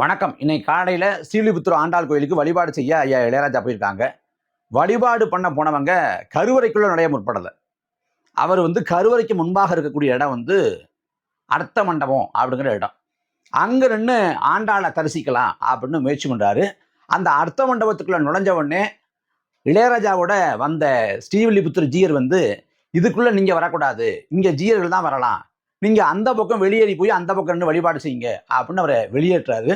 வணக்கம். இன்னைக்கு காலையில் ஸ்ரீலிபுத்தூர் ஆண்டாள் கோயிலுக்கு வழிபாடு செய்ய ஐயா இளையராஜா போயிருக்காங்க. வழிபாடு பண்ண போனவங்க கருவறைக்குள்ளே நுழைய முற்படலை. அவர் வந்து கருவறைக்கு முன்பாக இருக்கக்கூடிய இடம் வந்து அர்த்த மண்டபம் அப்படிங்கிற இடம். அங்கே நின்று ஆண்டாளை தரிசிக்கலாம் அப்படின்னு முயற்சி பண்ணுறாரு அந்த அர்த்த மண்டபத்துக்குள்ளே நுழைஞ்ச உடனே இளையராஜாவோட வந்த ஸ்ரீவில்லிபுத்தூர் ஜீயர் வந்து இதுக்குள்ளே நீங்கள் வரக்கூடாது. இங்கே ஜீயர்கள் தான் வரலாம். நீங்கள் அந்த பக்கம் வெளியேறி போய் அந்த பக்கம் நின்று வழிபாடு செய்யுங்க. அப்படின்னு அவரை வெளியேற்றாரு.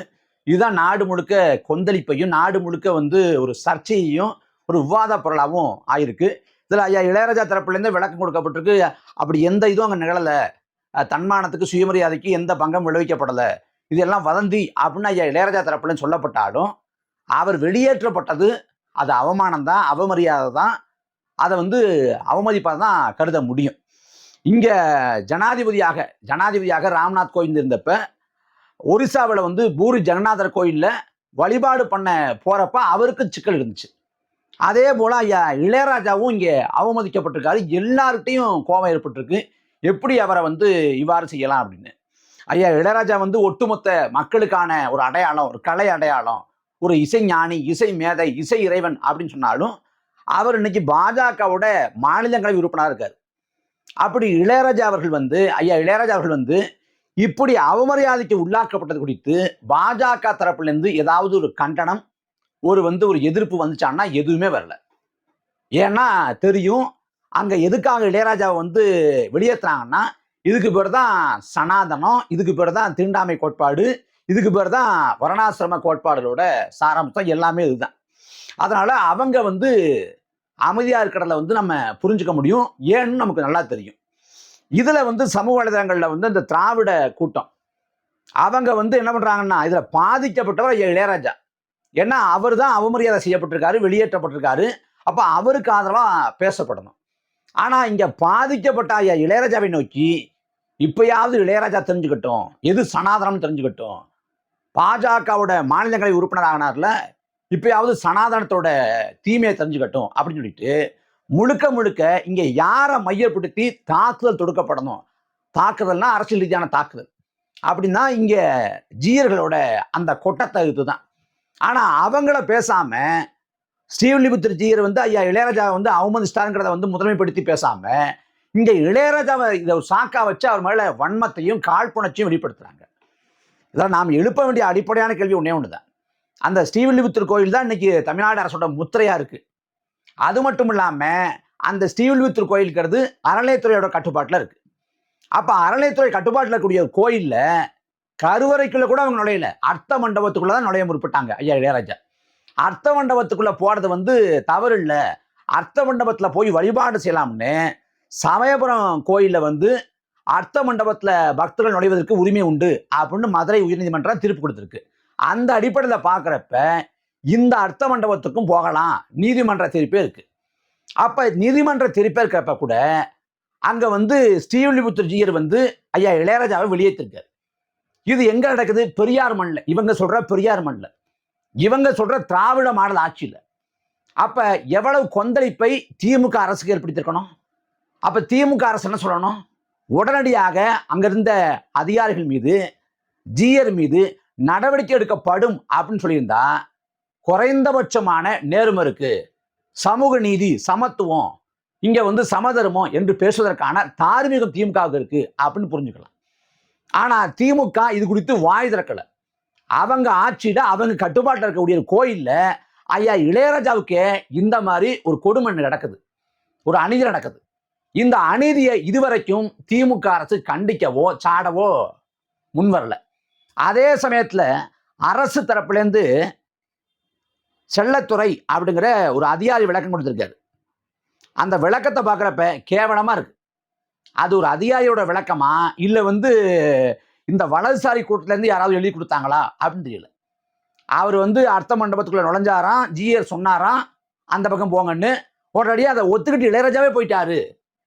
இதுதான் நாடு முழுக்க கொந்தளிப்பையும் நாடு முழுக்க வந்து ஒரு சர்ச்சையையும் ஒரு விவாத பொருளாகவும் ஆயிருக்கு. இதில் ஐயா இளையராஜா தரப்புலேருந்து விளக்கம் கொடுக்கப்பட்டிருக்கு. அப்படி எந்த இதுவும் அங்கே நிகழலை. தன்மானத்துக்கு சுயமரியாதைக்கு எந்த பங்கம் விளைவிக்கப்படலை. இதெல்லாம் வதந்தி அப்படின்னு ஐயா இளையராஜா தரப்புலன்னு சொல்லப்பட்டாலும் அவர் வெளியேற்றப்பட்டது அது அவமானம் தான் அவமரியாதை தான் அதை வந்து அவமதிப்பாக தான் கருத முடியும். இங்கே ஜனாதிபதியாக ஜனாதிபதியாக ராம்நாத் கோவிந்த் இருந்தப்ப ஒரிசாவில் வந்து பூரி ஜெகநாதர் கோயிலில் வழிபாடு பண்ண போகிறப்ப அவருக்கு சிக்கல் இருந்துச்சு. அதே போல் ஐயா இளையராஜாவும் இங்கே அவமதிக்கப்பட்டிருக்காரு. எல்லார்கிட்டையும் கோபம் ஏற்பட்டிருக்கு. எப்படி அவரை வந்து இவ்வாறு செய்யலாம் அப்படின்னு. ஐயா இளையராஜா வந்து ஒட்டுமொத்த மக்களுக்கான ஒரு அடையாளம் ஒரு கலை அடையாளம் ஒரு இசை ஞானி இசை மேதை இசை இறைவன் அப்படின்னு சொன்னாலும் அவர் இன்னைக்கு பாஜகவோட மாநிலங்களவை உறுப்பினராக இருக்கார். அப்படி இளையராஜா அவர்கள் வந்து ஐயா இளையராஜா அவர்கள் வந்து இப்படி அவமரியாதைக்கு உள்ளாக்கப்பட்டது குறித்து பாஜக தரப்புலேருந்து ஏதாவது ஒரு கண்டனம் ஒரு வந்து ஒரு எதிர்ப்பு வந்துச்சான்னா எதுவுமே வரல. ஏன்னா தெரியும் அங்கே எதுக்காக இளையராஜாவை வந்து வெளியேற்றுறாங்கன்னா இதுக்கு பேர் தான் சனாதனம் இதுக்கு பேர் தான் தீண்டாமை கோட்பாடு இதுக்கு பேர் தான் வரணாசிரம கோட்பாடுகளோட சாராம்சம் எல்லாமே இதுதான். அதனால் அவங்க வந்து அமைதியாக இருக்கிறத வந்து நம்ம புரிஞ்சுக்க முடியும். ஏன்னு நமக்கு நல்லா தெரியும். இதில் வந்து சமூக வலைதளங்களில் வந்து இந்த திராவிட கூட்டம். அவங்க வந்து என்ன பண்ணுறாங்கன்னா இதில் பாதிக்கப்பட்டவர் இளையராஜா. ஏன்னா அவர் தான் அவமரியாதை செய்யப்பட்டிருக்காரு வெளியேற்றப்பட்டிருக்காரு. அப்போ அவருக்கு ஆதரவாக பேசப்படணும். ஆனால் இங்கே பாதிக்கப்பட்ட ஐயா இளையராஜாவை நோக்கி இப்பயாவது இளையராஜா தெரிஞ்சுக்கட்டும் எது சனாதனம் தெரிஞ்சுக்கட்டும் பாஜகவோட மாநிலங்களவை உறுப்பினர் ஆகினார்ல இப்பயாவது சனாதனத்தோட தீமையை தெரிஞ்சுக்கட்டும் அப்படின்னு சொல்லிட்டு முழுக்க முழுக்க இங்கே யாரை மையப்படுத்தி தாக்குதல் தொடுக்கப்படணும்? தாக்குதல்னா அரசியல் ரீதியான தாக்குதல். அப்படின்னா இங்கே ஜீயர்களோட அந்த கொட்டத்தை இதுதான் ஆனால் அவங்கள பேசாம ஸ்ரீவில்லிபுத்தர் ஜீயர் வந்து ஐயா இளையராஜாவை வந்து அவமதிச்சிட்டாருங்கிறத வந்து முதன்மைப்படுத்தி பேசாம இங்கே இளையராஜாவை இதை சாக்கா வச்சு அவர் மேலே வன்மத்தையும் காழ்ப்புணர்ச்சியும் வெளிப்படுத்துறாங்க. இதெல்லாம் நாம் எழுப்ப வேண்டிய அடிப்படையான கேள்வி ஒன்றே ஒன்று தான் அந்த ஸ்ரீவில்லிபுத்தூர் கோயில் தான் இன்னைக்கு தமிழ்நாடு அரசோட முத்திரையா இருக்கு. அது மட்டும் இல்லாமல் அந்த ஸ்ரீவில்வித்தூர் கோயிலுங்கிறது அறநிலையத்துறையோட கட்டுப்பாட்டில் இருக்கு. அப்போ அறநிலையத்துறை கட்டுப்பாட்டில் இருக்கக்கூடிய கோயிலில் கருவறைக்குள்ள கூட அவங்க நுழையல. அர்த்த மண்டபத்துக்குள்ள தான் நுழைய முற்பட்டாங்க ஐயா இளையராஜா. அர்த்த மண்டபத்துக்குள்ள போறது வந்து தவறு இல்லை. அர்த்த மண்டபத்தில் போய் வழிபாடு செய்யலாம்னு சமயபுரம் கோயிலில் வந்து அர்த்த மண்டபத்தில் பக்தர்கள் நுழைவதற்கு உரிமை உண்டு அப்படின்னு மதுரை உயர்நீதிமன்றம் தீர்ப்பு கொடுத்துருக்கு. அந்த அடிப்படையில் பார்க்குறப்ப இந்த அர்த்த மண்டபத்துக்கும் போகலாம். நீதிமன்ற தீர்ப்பே இருக்கு. அப்போ நீதிமன்ற தீர்ப்பே இருக்கிறப்ப கூட அங்கே வந்து ஸ்ரீவில்லிபுத்தூர் ஜீயர் வந்து ஐயா இளையராஜாவை வெளியேற்றிருக்காரு. இது எங்கே நடக்குது? பெரியார் மண்ணில் இவங்க சொல்கிற பெரியார் மண்ணில் இவங்க சொல்கிற திராவிட மாடல் ஆட்சியில். அப்போ எவ்வளவு கொந்தளிப்பை திமுக அரசுக்கு ஏற்படுத்தியிருக்கணும்? அப்போ திமுக அரசு என்ன சொல்லணும்? உடனடியாக அங்கிருந்த அதிகாரிகள் மீது ஜீயர் மீது நடவடிக்கை எடுக்கப்படும் அப்படின்னு சொல்லியிருந்தா குறைந்தபட்சமான நேர்மை இருக்கு. சமூக நீதி சமத்துவம் இங்க வந்து சமதர்மம் என்று பேசுவதற்கான தார்மீகம் திமுகவுக்கு இருக்கு அப்படின்னு புரிஞ்சுக்கலாம். ஆனா திமுக இது குறித்து வாய் திறக்கல. அவங்க ஆட்சியில அவங்க கட்டுப்பாட்டில் இருக்கக்கூடிய ஒரு கோயில்ல ஐயா இளையராஜாவுக்கே இந்த மாதிரி ஒரு கொடுமை நடக்குது. ஒரு அநீதி நடக்குது. இந்த அநீதியை இதுவரைக்கும் திமுக அரசு கண்டிக்கவோ சாடவோ முன்வரல. அதே சமயத்தில் அரசு தரப்புலேருந்து செல்லத்துறை அப்படிங்கிற ஒரு அதிகாரி விளக்கம் கொடுத்துருக்காரு. அந்த விளக்கத்தை பார்க்குறப்ப கேவலமாக இருக்கு. அது ஒரு அதிகாரியோட விளக்கமா? இல்லை வந்து இந்த வலதுசாரி கூட்டத்திலேருந்து யாராவது எழுதி கொடுத்தாங்களா? அப்படின்னு தெரியல. அவர் வந்து அர்த்த மண்டபத்துக்குள்ளே நுழைஞ்சாராம் ஜிஆர் சொன்னாராம் அந்த பக்கம் போங்கன்னு. உடனடியாக அதை ஒத்துக்கிட்டு இளையராஜாவே போயிட்டாரு.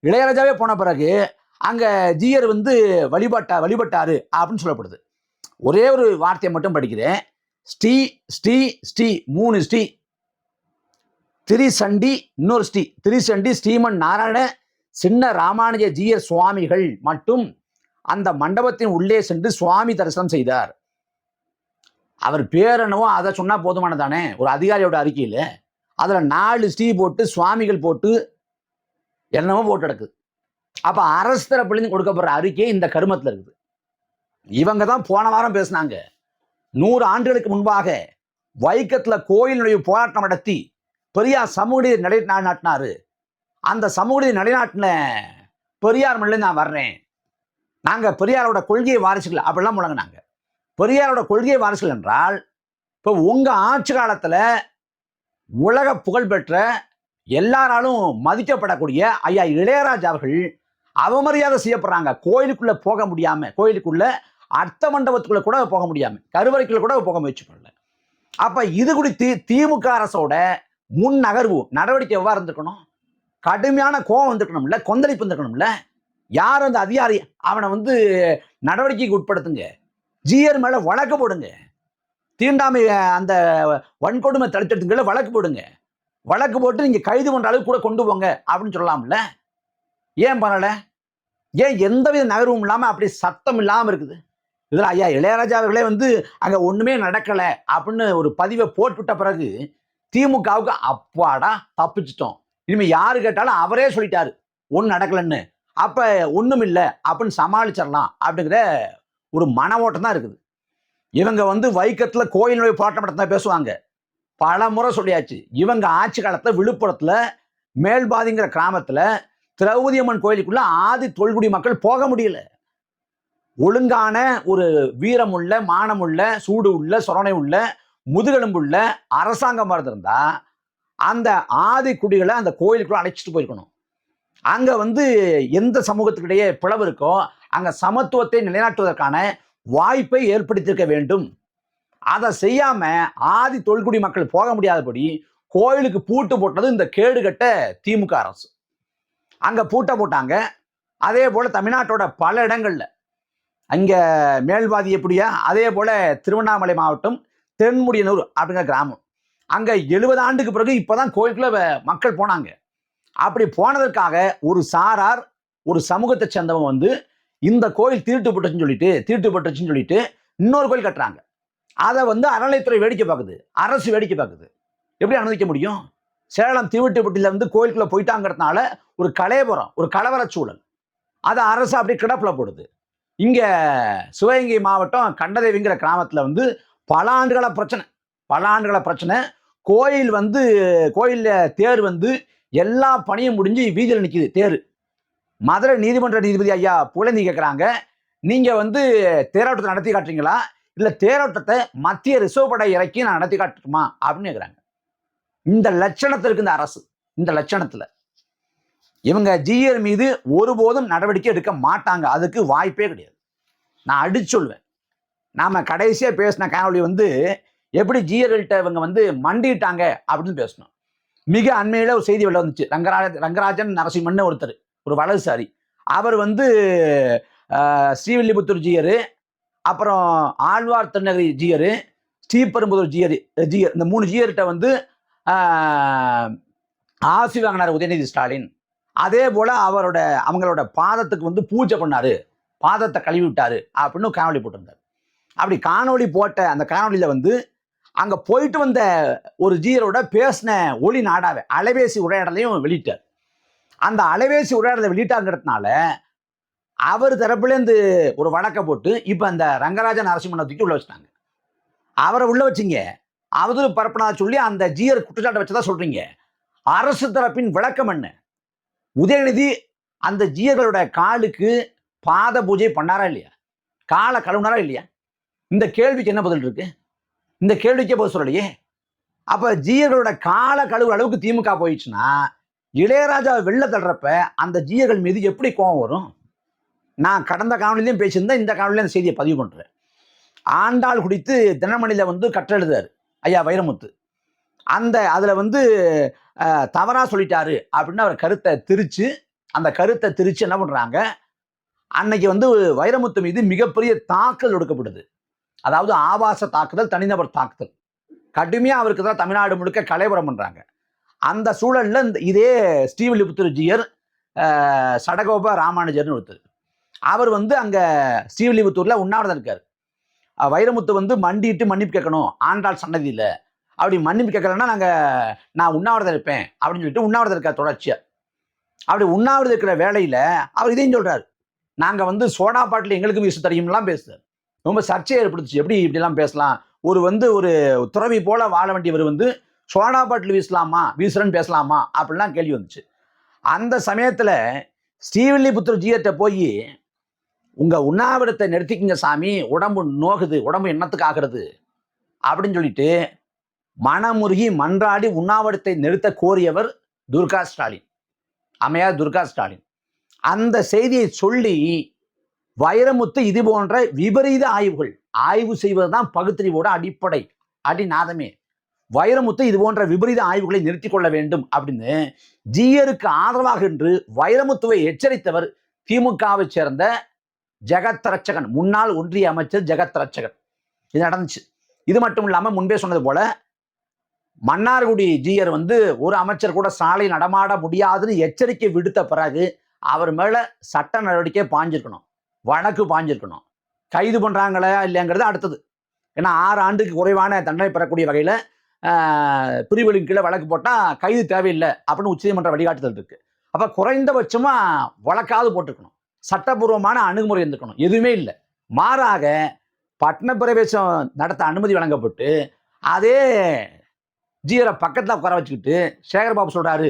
இளையராஜாவே போன பிறகு அங்கே ஜிஆர் வந்து வழிபட்டா வழிபட்டாரு அப்படின்னு சொல்லப்படுது. ஒரே ஒரு வார்த்தையை மட்டும் படிக்கிறேன். ஸ்ரீ ஸ்ரீ ஸ்ரீ மூணு ஸ்ரீ. திரிசண்டி இன்னொரு ஸ்ரீ. திரிசண்டி ஸ்ரீமன் நாராயண சின்ன ராமானுஜ ஜீயர் சுவாமிகள் மட்டும் அந்த மண்டபத்தின் உள்ளே சென்று சுவாமி தரிசனம் செய்தார். அவர் பேர் என்னவோ அதை சொன்னா போதுமானதானே? ஒரு அதிகாரியோட அறிக்கையில். அதில் நாலு ஸ்ரீ போட்டு சுவாமிகள் போட்டு என்னவோ போட்டு கிடக்குது அப்போ அரசு தரப்புலேருந்து கொடுக்கப்படுற அறிக்கை இந்த கருமத்தில் இருக்குது. இவங்க தான் போன வாரம் பேசினாங்க. நூறு ஆண்டுகளுக்கு முன்பாக வைக்கத்தில் கோயில் நுழைவு போராட்டம் நடத்தி பெரியார் சமூக நிலை நாட்டினாரு அந்த சமூக நீதி நிலைநாட்டின பெரியார் மண்ணில் நான் வர்றேன். நாங்கள் பெரியாரோட கொள்கையை வாரிசுகள் அப்படிலாம் முழங்கினாங்க. பெரியாரோட கொள்கையை வாரிசுகள் என்றால் இப்போ உங்கள் ஆட்சி காலத்தில் உலக புகழ்பெற்ற எல்லாராலும் மதிக்கப்படக்கூடிய ஐயா இளையராஜா அவர்கள் அவமரியாதை செய்யப்படுறாங்க. கோயிலுக்குள்ளே போக முடியாமல் கோயிலுக்குள்ளே அர்த்த மண்டபத்துக்குள்ளே கூட போக முடியாமல் கருவறைக்குள்ள கூட போக முயற்சி பண்ணல. அப்போ இது குறித்து திமுக அரசோட முன் நகர்வு நடவடிக்கை எவ்வாறு இருந்திருக்கணும்? கடுமையான கோபம் வந்திருக்கணும்ல கொந்தளிப்பு இருந்திருக்கணும்ல யார் அந்த அதிகாரி? அவனை வந்து நடவடிக்கைக்கு உட்படுத்துங்க. ஜிஆர் மேலே வழக்கு போடுங்க. தீண்டாமை அந்த வன்கொடுமை தடுத்தெடுத்துங்கள வழக்கு போடுங்க. வழக்கு போட்டு நீங்கள் கைது பண்ணுற அளவுக்கு கூட கொண்டு போங்க அப்படின்னு சொல்லலாம்ல. ஏன் பண்ணலை? ஏன் எந்தவித நகர்வும் இல்லாமல் அப்படி சத்தம் இல்லாமல் இருக்குது? இதில் ஐயா இளையராஜா அவர்களே வந்து அங்கே ஒன்றுமே நடக்கலை அப்படின்னு ஒரு பதிவை போட்டுவிட்ட பிறகு திமுகவுக்கு அப்பாடா தப்பிச்சிட்டோம். இனிமேல் யார் கேட்டாலும் அவரே சொல்லிட்டாரு. ஒன்றும் நடக்கலைன்னு. அப்போ ஒன்றும் இல்லை அப்படின்னு சமாளிச்சிடலாம் அப்படிங்கிற ஒரு மன ஓட்டம் தான் இருக்குது. இவங்க வந்து வைக்கத்தில் கோயிலுடைய நோய் போராட்டம் நடத்தினா பேசுவாங்க. பல முறை சொல்லியாச்சு. இவங்க ஆட்சி காலத்தில் விழுப்புரத்தில் மேல்பாதிங்கிற கிராமத்தில் திரௌபதி கோயிலுக்குள்ளே ஆதி தொல்குடி மக்கள் போக முடியல. ஒழுங்கான ஒரு வீரமுள்ள மானமுள்ள சூடு உள்ள சொரணை உள்ள முதுகெலும்புள்ள அரசாங்கம் இருந்திருந்தா அந்த ஆதி குடிகளை அந்த கோயிலுக்குள்ள அழைச்சிட்டு போயிருக்கணும். அங்க வந்து எந்த சமூகத்துக்கிடையே பிளவு இருக்கோ அங்க சமத்துவத்தை நிலைநாட்டுவதற்கான வாய்ப்பை ஏற்படுத்தியிருக்க வேண்டும். அதை செய்யாம ஆதி தொல்குடி மக்கள் போக முடியாதபடி கோயிலுக்கு பூட்டு போட்டது இந்த கேடுகட்ட திமுக அரசு. அங்க பூட்டை போட்டாங்க. அதே போல தமிழ்நாட்டோட பல இடங்கள்ல அங்கே மேல்வாதி எப்படியா? அதே போல் திருவண்ணாமலை மாவட்டம் தென்முடியனூர் அப்படிங்கிற கிராமம். அங்கே எழுபது ஆண்டுக்கு பிறகு இப்போ தான் கோயிலுக்குள்ளே மக்கள் போனாங்க. அப்படி போனதற்காக ஒரு சாரார் ஒரு சமூகத்தை சேர்ந்தவன் வந்து இந்த கோயில் திருட்டுப்பட்டுச்சுன்னு சொல்லிட்டு திருட்டுப்பட்டுச்சுன்னு சொல்லிட்டு இன்னொரு கோயில் கட்டுறாங்க. அதை வந்து அறநிலைத்துறை வேடிக்கை பார்க்குது. அரசு வேடிக்கை பார்க்குது. எப்படி அனுமதிக்க முடியும்? சேலம் தீவட்டிப்பட்டியில கோயிலுக்குள்ளே கோயிலுக்குள்ள போயிட்டாங்கிறதுனால ஒரு கலையபுரம் ஒரு கலவர சூழல். அதை அரசு அப்படியே கிடப்பில் போடுது. இங்க சிவகங்கை மாவட்டம் கண்டதேவிங்கிற கிராமத்துல வந்து பல ஆண்டுகள பிரச்சனை. பல ஆண்டுகள பிரச்சனை. கோயில் வந்து கோயிலில் தேர் வந்து எல்லா பணியும் முடிஞ்சு வீதியில் நிற்கிது தேர். மதுரை நீதிமன்ற நீதிபதி ஐயா புலந்தி கேட்குறாங்க நீங்க வந்து தேரோட்டத்தை நடத்தி காட்டுறீங்களா? இல்ல தேரோட்டத்தை மத்திய ரிசர்வ் படை இறக்கி நான் நடத்தி காட்டுமா அப்படின்னு கேட்குறாங்க இந்த லட்சணத்தில் இருக்கு இந்த அரசு. இந்த லட்சணத்துல. இவங்க ஜிஆர் மீது ஒருபோதும் நடவடிக்கை எடுக்க மாட்டாங்க. அதுக்கு வாய்ப்பே கிடையாது. நான் அடிச்சு சொல்லுவேன். நாம கடைசியா பேசின காணொலி வந்து எப்படி ஜிஆர்கிட்ட இவங்க வந்து மண்டிட்டாங்க அப்படின்னு பேசணும். மிக அண்மையில ஒரு செய்தி வெளில வந்துச்சு. ரங்கராஜ ரங்கராஜன் நரசிம்மன் ஒருத்தர் ஒரு வலதுசாரி. அவர் வந்து ஸ்ரீவில்லிபுத்தூர் ஜியரு அப்புறம் ஆழ்வார் திருநகரி ஜியரு ஸ்ரீபெரும்புதூர் ஜியர் ஜியர் இந்த மூணு ஜியர்கிட்ட வந்து ஆசி வாங்கினார் உதயநிதி ஸ்டாலின். அதே போல அவரோட அவங்களோட பாதத்துக்கு வந்து பூஜை பண்ணாரு. பாதத்தை கழுவி விட்டாரு அப்படின்னு காணொளி போட்டிருந்தார். அப்படி காணொளி போட்ட அந்த காணொளியில வந்து அங்க போயிட்டு வந்த ஒரு ஜீரோட பேசின ஒளி நாடாவை அலைபேசி உரையாடலையும் வெளியிட்டார். அந்த அலைபேசி உரையாடலை வெளியிட்டாங்கிறதுனால அவர் தரப்புலேருந்து ஒரு வழக்கை போட்டு இப்போ அந்த ரங்கராஜன் நரசிம்மனை தூக்கி உள்ள வச்சிட்டாங்க. அவரை உள்ள வச்சிங்க. அவதூறு பரப்புனா சொல்லி அந்த ஜிஆர் குற்றச்சாட்டை வச்சதா சொல்றீங்க. அரசு தரப்பின் விளக்கம் என்ன? உதயநிதி அந்த ஜீயர்களுடைய காலுக்கு பாத பூஜை பண்ணாரா இல்லையா? காலை கழுவுனாரா இல்லையா? இந்த கேள்விக்கு என்ன பதில் இருக்கு? இந்த கேள்விக்கே பதில் சொல்லலையே. அப்ப ஜீயர்களோட காலை கழுவுற அளவுக்கு திமுக போயிடுச்சுன்னா இளையராஜா வெளில தள்ளுறப்ப அந்த ஜீயர்கள் மீது எப்படி கோபம் வரும்? நான் கடந்த காணொலியிலையும் பேசியிருந்தேன் இந்த காணொலியில அந்த செய்தியை பதிவு பண்ணுறேன் ஆண்டாள் குடித்து தினமணியில் வந்து கற்றெழுதார் ஐயா வைரமுத்து. அந்த அதில் வந்து தவறாக சொல்லிட்டாரு அப்படின்னு அவர் கருத்தை திரிச்சு அந்த கருத்தை திரிச்சு என்ன பண்ணுறாங்க அன்னைக்கு வந்து வைரமுத்து மீது மிகப்பெரிய தாக்குதல் எடுக்கப்படுது அதாவது ஆபாச தாக்குதல் தனிநபர் தாக்குதல். கடுமையாக அவருக்கு தான் தமிழ்நாடு முழுக்க கலைபுரம் பண்ணுறாங்க அந்த சூழலில் இந்த இதே ஸ்ரீவில்லிபுத்தூர்ஜியர் சடகோப ராமானுஜர்னு ஒருத்தர். அவர் வந்து அங்கே ஸ்ரீவில்லிபுத்தூரில் உண்ணாவிரதம் இருக்கார். வைரமுத்து வந்து மண்டிட்டு மன்னிப்பு கேட்கணும் ஆண்டாள் சன்னதியில். அப்படி மன்னிப்பு கேட்கலன்னா நாங்கள் நான் உண்ணாவிரதம் இருப்பேன் அப்படின்னு சொல்லிட்டு உண்ணாவிரதம் இருக்க தொடர்ச்சியை. அப்படி உண்ணாவிரதம் இருக்கிற வேலையில் அவர் இதையும் சொல்கிறார் நாங்கள் வந்து சோடா பாட்டில் எங்களுக்கும் வீச தெரியும்லாம் பேசுறாரு. ரொம்ப சர்ச்சையை ஏற்படுத்துச்சு. எப்படி இப்படிலாம் பேசலாம்? ஒரு வந்து ஒரு துறவி போல வாழ வேண்டியவர் வந்து சோடா பாட்டில் வீசலாமா? வீசுறன்னு பேசலாமா? அப்படிலாம் கேள்வி வந்துச்சு. அந்த சமயத்தில் ஸ்ரீவில்லிபுத்தர் ஜீயத்தை போய் உங்கள் உண்ணாவிரத்தை நிறுத்திக்கிங்க சாமி. உடம்பு நோகுது. உடம்பு என்னத்துக்கு ஆகிறது? அப்படின்னு சொல்லிட்டு மனமுருகி மன்றாடி உண்ணாவிரத்தை நிறுத்த கோரியவர் துர்கா ஸ்டாலின். அம்மையார் துர்கா ஸ்டாலின். அந்த செய்தியை சொல்லி வைரமுத்து இது போன்ற விபரீத ஆய்வுகள் ஆய்வு செய்வதுதான் பகுத்தறிவோட அடிப்படை அடிநாதமே. வைரமுத்து இது போன்ற விபரீத ஆய்வுகளை நிறுத்திக் கொள்ள வேண்டும் அப்படின்னு ஜீயருக்கு ஆதரவாக என்று வைரமுத்துவை எச்சரித்தவர் திமுகவை சேர்ந்த ஜெகத் ரட்சகன் முன்னாள் ஒன்றிய அமைச்சர் ஜெகத் ரட்சகன். இது நடந்துச்சு. இது மட்டும் இல்லாமல் முன்பே சொன்னது போல மன்னார்குடி ஜீயர் வந்து ஒரு அமைச்சர் கூட சாலை நடமாட முடியாதுன்னு எச்சரிக்கை விடுத்த பிறகு அவர் மேல சட்ட நடவடிக்கை பாஞ்சிருக்கணும். வழக்கு பாஞ்சிருக்கணும். கைது பண்றாங்களா இல்லைங்கிறது அடுத்தது. ஏன்னா ஆறு ஆண்டுக்கு குறைவான தண்டனை பெறக்கூடிய வகையில பிரிவுகளின் கீழே வழக்கு போட்டால் கைது தேவையில்லை அப்படின்னு உச்சநீதிமன்ற வழிகாட்டுதல் இருக்கு. அப்போ குறைந்தபட்சமா வழக்காவது போட்டுக்கணும் சட்டபூர்வமான அணுகுமுறை இருந்துக்கணும். எதுவுமே இல்லை. மாறாக பட்டண பிரவேசம் நடத்த அனுமதி வழங்கப்பட்டு அதே ஜீயரை பக்கத்தில் உட்கார வச்சுக்கிட்டு சேகர்பாபு சொல்கிறாரு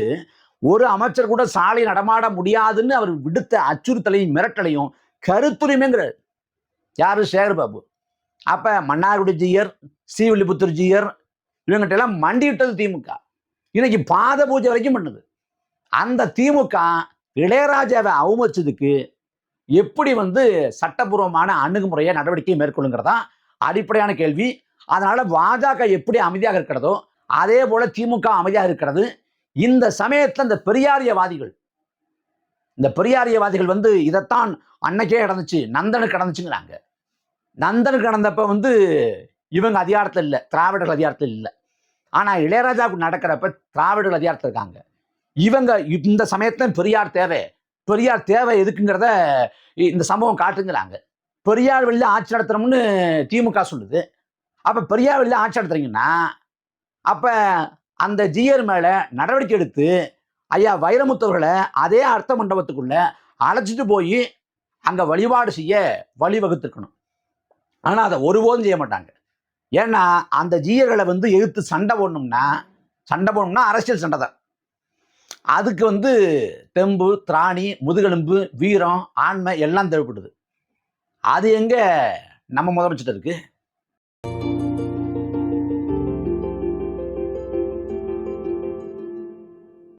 ஒரு அமைச்சர் கூட சாலை நடமாட முடியாதுன்னு அவர் விடுத்த அச்சுறுத்தலையும் மிரட்டலையும் கருத்துரிமைங்கிறார். யாரு? சேகர்பாபு. அப்போ மன்னார்குடி ஜீயர் ஸ்ரீவில்லிபுத்தூர் ஜீயர் இவங்கிட்ட எல்லாம் மண்டியிட்டது திமுக. இன்னைக்கு பாத பூஜை வரைக்கும் பண்ணுது. அந்த திமுக இளையராஜாவை அவமதிச்சதுக்கு எப்படி வந்து சட்டபூர்வமான அணுகுமுறையை நடவடிக்கை மேற்கொள்ளுங்கிறதா அடிப்படையான கேள்வி. அதனால பாஜக எப்படி அமைதியாக இருக்கிறதோ அதே போல திமுக அமைதியாக இருக்கிறது. இந்த சமயத்தில் இந்த பெரியாரியவாதிகள் இந்த பெரியாரியவாதிகள் வந்து இதைத்தான் அன்னைக்கே கிடந்துச்சு நந்தனுக்கு நடந்துச்சுங்கிறாங்க நந்தனுக்கு நடந்தப்ப வந்து இவங்க அதிகாரத்தில் இல்லை திராவிடர்கள் அதிகாரத்தில் இல்லை. ஆனால் இளையராஜாவுக்கு நடக்கிறப்ப திராவிடர்கள் அதிகாரத்தில் இருக்காங்க. இவங்க இந்த சமயத்தில் பெரியார் தேவை. பெரியார் தேவை எதுக்குங்கிறத இந்த சம்பவம் காட்டுங்கிறாங்க. பெரியார் வெளியில் ஆட்சி நடத்துறோம்னு திமுக சொல்லுது. அப்போ பெரியார் வெளியில் ஆட்சி நடத்துறீங்கன்னா அப்போ அந்த ஜியர் மேலே நடவடிக்கை எடுத்து ஐயா வைரமுத்தவர்களை அதே அர்த்த மண்டபத்துக்குள்ள அழைச்சிட்டு போய் அங்கே வழிபாடு செய்ய வழிவகுத்துருக்கணும். ஆனால் அதை ஒருபோதும் செய்ய மாட்டாங்க. ஏன்னா அந்த ஜீயர்களை வந்து எதிர்த்து சண்டை போடணும்னா சண்டை போடணும்னா அரசியல் சண்டை தான். அதுக்கு வந்து தெம்பு திராணி முதுகெலும்பு வீரம் ஆண்மை எல்லாம் தேவைப்படுது. அது எங்கே நம்ம முதலமைச்சிட்ட இருக்குது